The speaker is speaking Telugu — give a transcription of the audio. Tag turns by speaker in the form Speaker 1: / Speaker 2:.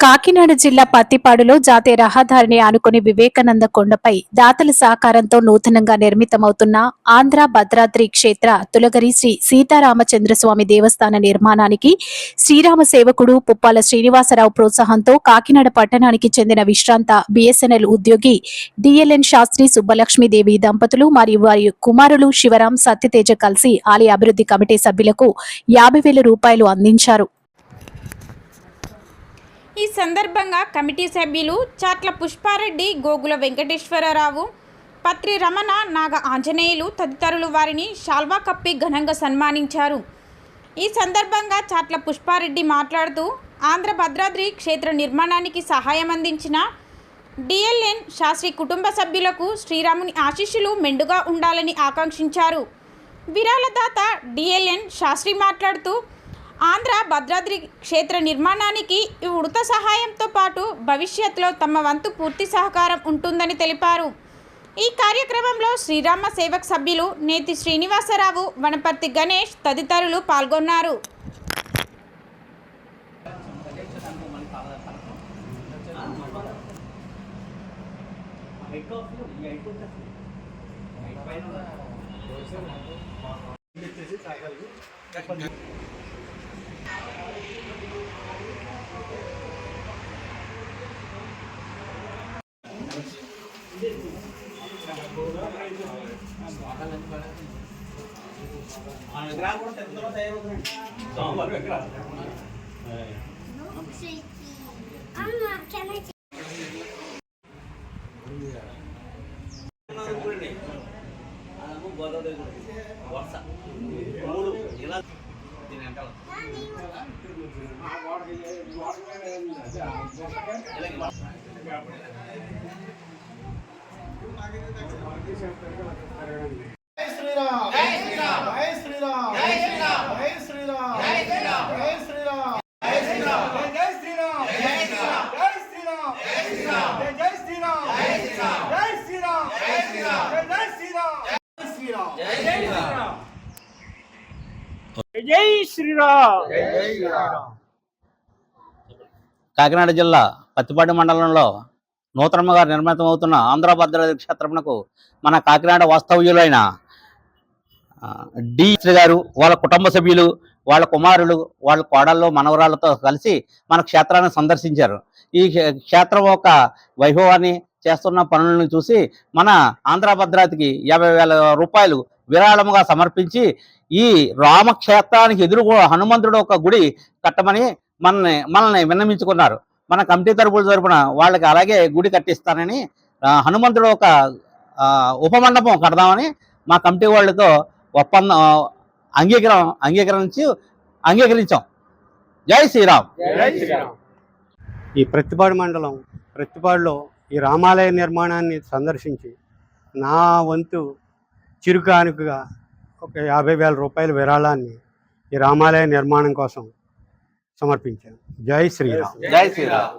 Speaker 1: కాకినాడ జిల్లా పత్తిపాడులో జాతీయ రహదారిని ఆనుకుని వివేకానంద కొండపై దాతల సహకారంతో నూతనంగా నిర్మితమవుతున్న ఆంధ్ర భద్రాద్రి క్షేత్ర తులగరి శ్రీ సీతారామచంద్రస్వామి దేవస్థాన నిర్మాణానికి శ్రీరామ సేవకుడు పుప్పాల శ్రీనివాసరావు ప్రోత్సాహంతో కాకినాడ పట్టణానికి చెందిన విశ్రాంత బిఎస్ఎన్ఎల్ ఉద్యోగి డిఎల్ఎన్ శాస్త్రి సుబ్బలక్ష్మీదేవి దంపతులు మరియు వారి కుమారులు శివరాం సత్యతేజ కలిసి ఆలయ అభివృద్ధి కమిటీ సభ్యులకు యాభై వేల రూపాయలు అందించారు.
Speaker 2: ఈ సందర్భంగా కమిటీ సభ్యులు చాట్ల పుష్పారెడ్డి గోగుల వెంకటేశ్వరరావు పత్రి రమణ నాగ ఆంజనేయులు తదితరులు వారిని షాల్వా కప్పి ఘనంగా సన్మానించారు. ఈ సందర్భంగా చాట్ల పుష్పారెడ్డి మాట్లాడుతూ ఆంధ్ర భద్రాద్రి క్షేత్ర నిర్మాణానికి సహాయం అందించిన డిఎల్ఎన్ శాస్త్రి కుటుంబ సభ్యులకు శ్రీరాముని ఆశీస్సులు మెండుగా ఉండాలని ఆకాంక్షించారు. విరాళదాత డిఎల్ఎన్ శాస్త్రి మాట్లాడుతూ ఆంధ్ర భద్రాద్రి క్షేత్ర నిర్మాణానికి ఈ ఉడత సహాయంతో పాటు భవిష్యత్తులో తమ వంతు పూర్తి సహకారం ఉంటుందని తెలిపారు. ఈ కార్యక్రమంలో శ్రీరామ సేవక్ సభ్యులు నేతి శ్రీనివాసరావు వనపర్తి గణేష్ తదితరులు పాల్గొన్నారు.
Speaker 3: గోదావరి వరుస మూడు ఇలా దీని అంటారు ఇలాగే జై శ్రీరామ్
Speaker 4: కాకినాడ జిల్లా పత్తిపాటి మండలంలో నూతనంగా నిర్మితమవుతున్న ఆంధ్ర భద్రాద్రి క్షేత్రమునకు మన కాకినాడ వాస్తవ్యులైన డి గారు వాళ్ళ కుటుంబ సభ్యులు వాళ్ళ కుమారులు వాళ్ళ కోడళ్ళు మనవరాళ్ళతో కలిసి మన క్షేత్రాన్ని సందర్శించారు. ఈ క్షేత్రం యొక్క వైభవాన్ని చేస్తున్న పనులను చూసి మన ఆంధ్ర భద్రాద్రికి యాభై వేల రూపాయలు విరాళముగా సమర్పించి ఈ రామక్షేత్రానికి ఎదురు హనుమంతుడు ఒక గుడి కట్టమని మనల్ని మనల్ని విన్నమించుకున్నారు మన కమిటీ తరపుల తరపున వాళ్ళకి అలాగే గుడి కట్టిస్తానని హనుమంతుడు ఒక ఉపమండపం కడదామని మా కమిటీ వాళ్ళతో ఒప్పందం అంగీకారం అంగీకరించి అంగీకరించాం. జై శ్రీరామ్.
Speaker 5: జై శ్రీరామ్.
Speaker 6: ఈ ప్రతిపాడు మండలం ప్రతిపాడులో ఈ రామాలయ నిర్మాణాన్ని సందర్శించి నా వంతు చిరుకానుకగా ఒక యాభై వేల రూపాయల విరాళాన్ని ఈ రామాలయ నిర్మాణం కోసం సమర్పించాను జై శ్రీరామ్
Speaker 4: జై శ్రీరామ్